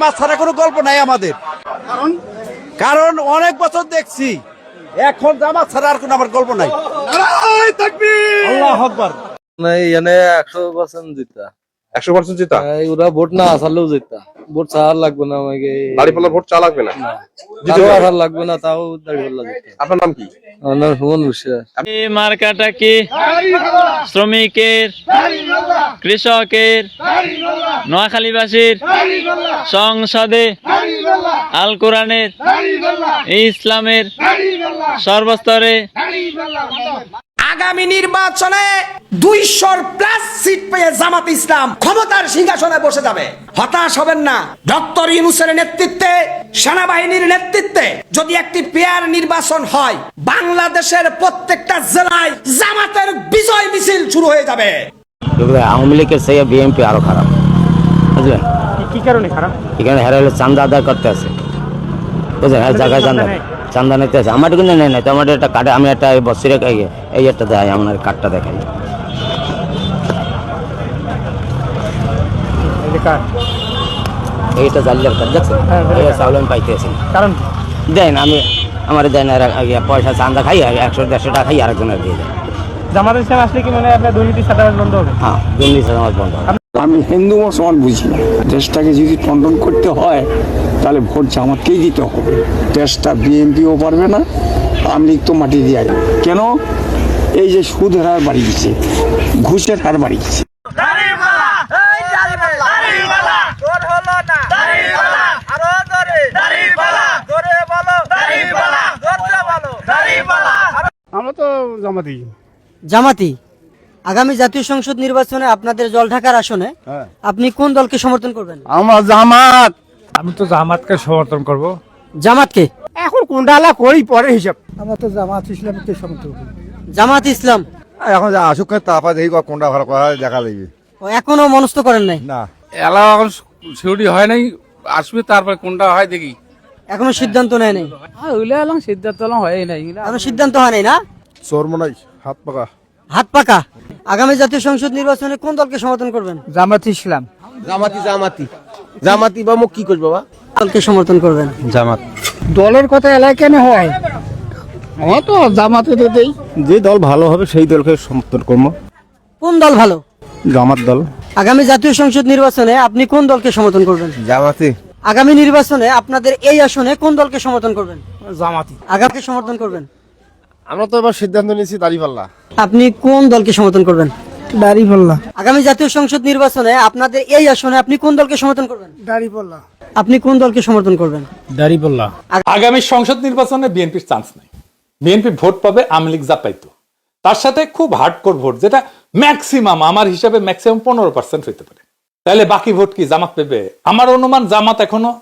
মাছ ছাড়া কোনো গল্প নাই আমাদের। কারণ? অনেক বছর দেখছি এখন জামা ছাড়া আর কোনো আমার গল্প নাই। আল্লাহ আকবার। একশো পার্সেন্ট জিতা একশো পার্সেন্ট জিতা? ওরা ভোট না আসালেও জিতা ভোট ছাড়ার লাগবে না আমাকে। দাঁড়িপাল্লা ভোট চা লাগবে না? তাও আসার লাগবে? না তাও দাঁড়িয়ে জিতা আপনার নাম কি? আমার সুমন বিশ্বাস এই মার্কাটা কি? শ্রমিকের কৃষকের নোয়াখালীবাসীর সংসদে আল কোরআনের ইসলামের সর্বস্তরে। আগামী নির্বাচনে দুইশোর প্লাস সিট পেয়ে জামাত ইসলাম ক্ষমতার সিংহাসনে বসে যাবে। হতাশ হবেন না। ডক্টর ইউনুসের নেতৃত্বে সেনাবাহিনীর নেতৃত্বে যদি একটি পেয়ার নির্বাচন হয় বাংলাদেশের প্রত্যেকটা জেলায় জামাতের বিজয় মিছিল শুরু হয়ে যাবে। আওয়ামী লীগের সেই বিএনপি আরও খারাপ। বুঝলেন? কি কারণে খারাপ? এখানে হেরা হলে চান্দা আদায় করতে আছে। বুঝলেন? হ্যাঁ জায়গায় চান্দা চান্দা নিতে আছে। আমার কিন্তু নেই নাই। তো আমার একটা কার্ডে আমি একটা বছরে এই- এই একটা দেয় আমার কার্ডটা দেখাই। এইটা জানলে কার্ড দেখছেন এই চাউল আমি পাইতে আছি কারণ দেন আমি আমার দেন পয়সা চান্দা খাই একশো দেড়শো টাকা খাই আরেকজনের দিয়ে দেয়। জামাত ইসলাম আসলে কি মানে আপনার দুর্নীতি সাধারণ বন্ধ হবে? হ্যাঁ দুর্নীতি বন্ধ হবে। আমি হিন্দু মুসলমান বুঝি না। দেশটাকে যদি টন্টন করতে হয় তাহলে ভোট জামাতকেই দিতে হবে। দেশটা বিএনপিও পারবে না আওয়ামী লীগ তো মাটি দিয়ে। কেন? এই যে সুদের হার বাড়িয়েছে ঘুষের হার বাড়িয়েছে। জামাতি। জামাতি। আগামী জাতীয় সংসদ নির্বাচনে আপনাদের জলঢাকার আসনে আপনি কোন দলকে সমর্থন করবেন? আমার জামাত। আমি তো জামাতকে সমর্থন করব। জামাতকে? এখন কোনডালা করি পরে হিসাব? জামাত ইসলামকে সমর্থন করব জামাত ইসলাম। এখন যা আসুক তারপর দেখি কোনটা ভালো করা দেখা লাগবে। ও, এখনও মনস্থ করেন নাই? না। এলাকা এখন সিউড়ি হয় নাই আসবে তারপরে কোনটা হয় দেখি। এখনও সিদ্ধান্ত নেয় নাই? ওইলে এলাম সিদ্ধান্ত হয় নাই। এখনও সিদ্ধান্ত হয় নাই না? চোর মনে হয় হাত পাকা। হাত পাকা? আগামী জাতীয় সংসদ নির্বাচনে কোন দলকে সমর্থন করবেন? জামাত ইসলাম। জামাতি জামাতি। জামাতি বা মুখ কি করবে বাবা? দলকে সমর্থন করবেন। জামাত। দলের কথা এলাকায় কেন হয়? আমার তো জামাতে দেই। যে দল ভালো হবে সেই দলকে সমর্থন করব। কোন দল ভালো? জামাত দল। আগামী জাতীয় সংসদ নির্বাচনে আপনি কোন দলকে সমর্থন করবেন? জামাতি। আগামী নির্বাচনে আপনাদের এই আসনে কোন দলকে সমর্থন করবেন? জামাতি। আগামী সমর্থন করবেন? আমরা তো এবার সিদ্ধান্ত নিয়েছি দাঁড়িপাল্লা আপনি কোন দলকে সমর্থন করবেন? দাড়ি পাল্লা। আগামী জাতীয় সংসদ নির্বাচনে আপনাদের এই আসনে আপনি কোন দলকে সমর্থন করবেন? দাড়ি পাল্লা। আপনি কোন দলকে সমর্থন করবেন? দাড়ি পাল্লা। আগামী সংসদ নির্বাচনে বিএনপির চান্স নেই। বিএনপি ভোট পাবে আওয়ামী লীগ যা পাইতো তার সাথে খুব হার্ডকোর ভোট যেটা ম্যাক্সিমাম আমার হিসাবে ম্যাক্সিমাম পনেরো পার্সেন্ট হইতে পারে। তাহলে বাকি ভোট কি জামাত পেবে? আমার অনুমান জামাত এখনও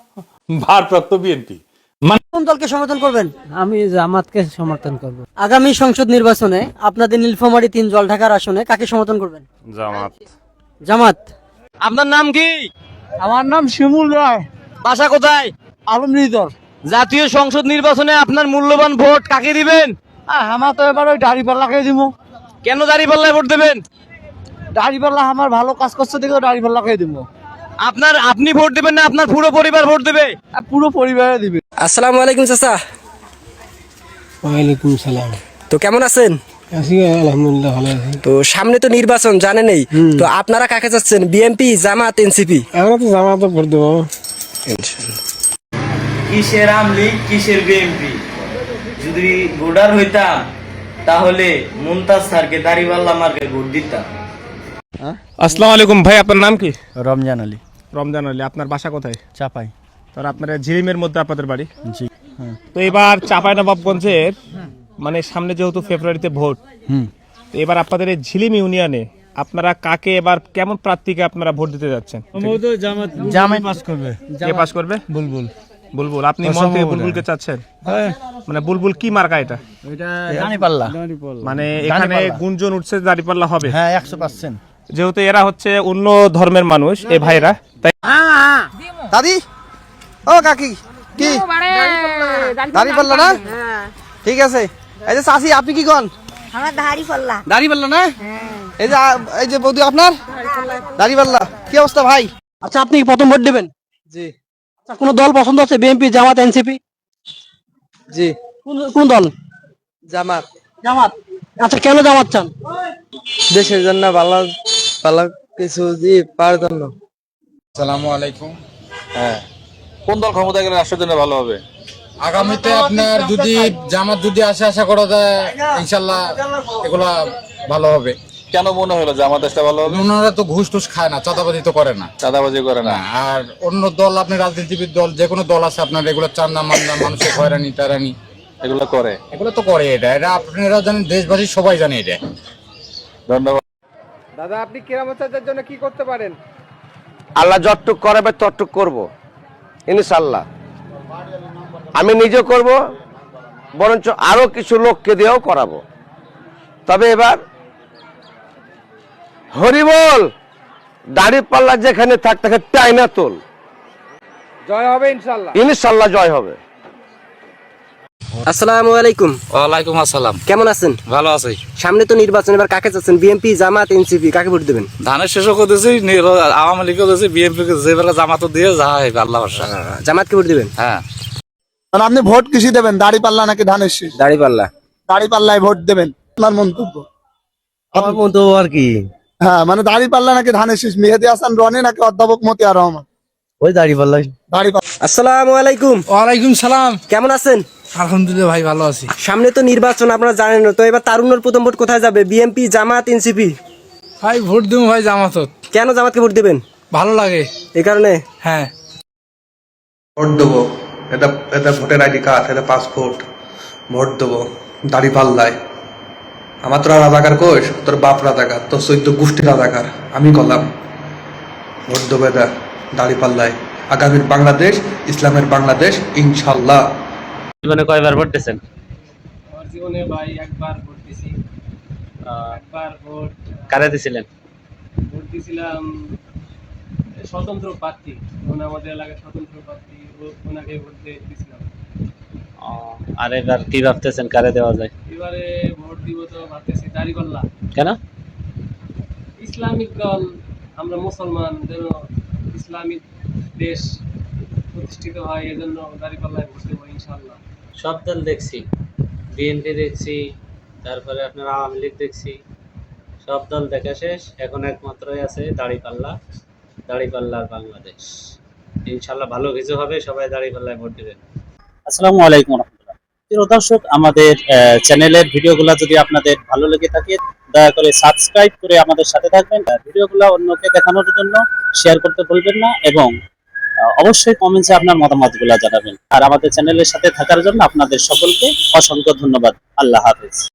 ভারপ্রাপ্ত বিএনপি। কোন দলকে সমর্থন করবেন? আমি জামাতকে সমর্থন করব। আগামী সংসদ নির্বাচনে আপনাদের নীলফামারী তিন জলঢাকার আসনে কাকে সমর্থন করবেন? জামাত। জামাত। আপনার নাম কি? আমার নাম শিমুল রায়। বাসা কোথায়? আলমরিদর জাতীয় সংসদ নির্বাচনে আপনার মূল্যবান ভোট কাকে দিবেন? আমার তো এবার ওই দাড়ি পাল্লাকে দিব কেন দাঁড়িয়ে পাল্লায় ভোট দেবেন? দাড়ি পাল্লা আমার ভালো কাজ করছে দেখে দাড়ি পাল্লাকে দিব আপনার আপনি ভোট দেবেন না আপনার পুরো পরিবার ভোট দেবে? পুরো পরিবারে দিবে। আসসালামু আলাইকুম চাচা। ওয়ালাইকুম সালাম। তো কেমন আছেন? আছি আলহামদুলিল্লাহ ভালো আছি। তো সামনে তো নির্বাচন জানেনই তো আপনারা কাকে চাচ্ছেন বিএনপি জামাত এনসিপি? আমরা তো জামাতে ভোট দেবো। কিসের আমলি কিসের বিএনপি? যদি ভোটার হইতাম তাহলে মুমতাজ স্যারকে দাড়িপাল্লা মার্কে ভোট দিতাম। আসসালামু আলাইকুম ভাই আপনার নাম কি? রমজান আলী। রমজান আলী আপনার বাসা কোথায়? চাপাই। তার আপনার ঝিলিমের মধ্যে আপনাদের বাড়ি? জি তো এবার চাপাই নবাবগঞ্জের মানে সামনে যেহেতু ফেব্রুয়ারিতে ভোট তো এবার আপনাদের এই ঝিলিম ইউনিয়নে আপনারা কাকে এবার কেমন প্রার্থীকে আপনারা ভোট দিতে যাচ্ছেন? জামাই। পাস করবে। কে পাস করবে? বুলবুল। বুলবুল আপনি মন থেকে বুলবুলকে চাচ্ছেন? মানে বুলবুল কি মার্কা এটা? মানে এখানে গুঞ্জন উঠছে দাঁড়িপাল্লা হবে। হ্যাঁ একশো পার্সেন্ট। যেহেতু এরা হচ্ছে অন্য ধর্মের মানুষ এই ভাইরা তাই দাদি? ও কাকি কি? দাড়ি দাঁড়িপাল্লা না? ঠিক আছে। এই যে চাষি আপনি কি কন আমার দাড়ি পাল্লা দাঁড়িপাল্লা না? এই যে এই যে বৌদি আপনার? কি অবস্থা ভাই? আচ্ছা আপনি কি প্রথম ভোট দেবেন? জি। কোন দল পছন্দ আছে? BNP Jamaat NCP? জি। কোন কোন দল? জামাত। জামাত। আচ্ছা কেন জামাত চান? দেশের জন্য ভালো ভালো কিছু জি পাওয়ার জন্য। সালামু আলাইকুম। হ্যাঁ। কোন দল ক্ষমতা গেলে রাষ্ট্রের জন্য ভালো হবে? আগামীতে আপনার যদি জামাত যদি আসে আশা করা যায় ইনশাল্লাহ এগুলা ভালো হবে। কেন মনে হলো যে আমার দেশটা ভালো হবে? ওনারা তো ঘুষ টুস খায় না চাঁদাবাজি তো করে না। চাঁদাবাজি করে না। আর অন্য দল আপনি রাজনীতিবিদ দল যে কোনো দল আছে আপনার এগুলো চান্দা মান্দা মানুষের হয়রানি টারানি। এগুলো করে। এগুলো তো করে এটা। এটা আপনারা জানেন দেশবাসী সবাই জানে এটা। ধন্যবাদ। দাদা আপনি কেরামতের জন্য কি করতে পারেন? আল্লাহ যতটুক করাবে ততটুক করব ইনশাল্লাহ আমি নিজে করব বরঞ্চ আরও কিছু লোককে দিয়েও করাবো। তবে এবার হরিবল দাড়ি পাল্লা যেখানে থাক তাকে টাইনা তোল। জয় হবে ইনশাল্লাহ ইনশাল্লাহ জয় হবে। আসসালামু আলাইকুম। ওয়ালাইকুম আসসালাম। কেমন আছেন? ভালো আছি। সামনে তো নির্বাচন এবার কাকে চাচ্ছেন বিএনপি জামাত এনসিপি কাকে ভোট দেবেন? ধানের শেষও করতেছি আওয়ামী লীগও দিয়েছি বিএনপি যেবেলা দিয়ে যা হয় আল্লাহ জামাতকে ভোট দেবেন? হ্যাঁ। আপনি ভোট কিসে দেবেন? দাড়ি পাল্লা নাকি ধানের শীষ? দাড়ি পাল্লা। দাড়ি পাল্লায় ভোট দেবেন। আপনার মন্তব্য? আমার মন্তব্য আর কি? হ্যাঁ মানে দাড়ি পাল্লা নাকি ধানের শীষ? মেহেদি হাসান রনি নাকি অধ্যাপক মতিয়ার রহমান? ওই দাড়ি পাল্লা। দাড়ি পাল্লা। আসসালামু আলাইকুম। ওয়ালাইকুম সালাম। কেমন আছেন? আলহামদুলিল্লাহ ভাই ভালো আছি। সামনে তো নির্বাচন আপনারা জানেন তো এবার তারুণ্যর প্রথম ভোট কোথায় যাবে? BNP Jamaat NCP? ভাই ভোট দেবো ভাই জামাতত। কেন জামাতকে ভোট দেবেন? ভালো লাগে। এই কারণে? হ্যাঁ। ভোট দেবো। এটা এটা ভোটের আইডি কার্ড এটা পাসপোর্ট। ভোট দেবো। দাড়ি পাল্লায়। আমার তোরা রাজাকার কোষ তোর বাপ রাজাকার তোর চৈদ্য গোষ্ঠী রাজাকার। আমি করলাম ভোট দেবো এটা দাড়ি পাল্লায়। আগামীর বাংলাদেশ ইসলামের বাংলাদেশ ইনশাল্লাহ। জীবনে কয়বার ভোট দিয়েছেন আমার জীবনে ভাই একবার ভোট দিছি। একবার ভোট কারে দিছিলেন? ভোট দিছিলাম স্বতন্ত্র প্রার্থী। মানে আমাদের স্বতন্ত্র প্রার্থী ওনাকে ভোট দিয়ে দিছিলাম। আর এবার কি ভাবতেছেন? কারে দেওয়া যায়? এবারে ভোট দিব তো ভাবতেছি দাড়িপাল্লা। কেন? ইসলামিক দল আমরা মুসলমান যেন ইসলামিক দেশ প্রতিষ্ঠিত হয় এজন্য দাড়িপাল্লায় ভোট দেবো ইনশাল্লাহ সব দল দেখছি। বিএনপি দেখছি, তারপরে আপনার আওয়ামী লীগ দেখছি। সব দল দেখা শেষ, এখন একমাত্রই আছে দাড়িপাল্লা দাড়িপাল্লার বাংলাদেশ। ইনশাল্লাহ ভালো কিছু হবে, সবাই দাড়িপাল্লায় ভোট দেবেন। আসসালামু আলাইকুম প্রিয় দর্শক, আমাদের চ্যানেলের ভিডিওগুলো যদি আপনাদের ভালো লেগে থাকে, দয়া করে সাবস্ক্রাইব করে আমাদের সাথে থাকবেন। ভিডিওগুলো অন্যকে দেখানোর জন্য শেয়ার করতে ভুলবেন না এবং অবশ্যই কমেন্টসে আপনার মতামতগুলো জানাবেন। আর আমাদের চ্যানেলের সাথে থাকার জন্য আপনাদের সকলকে অসংখ্য ধন্যবাদ। আল্লাহ হাফেজ।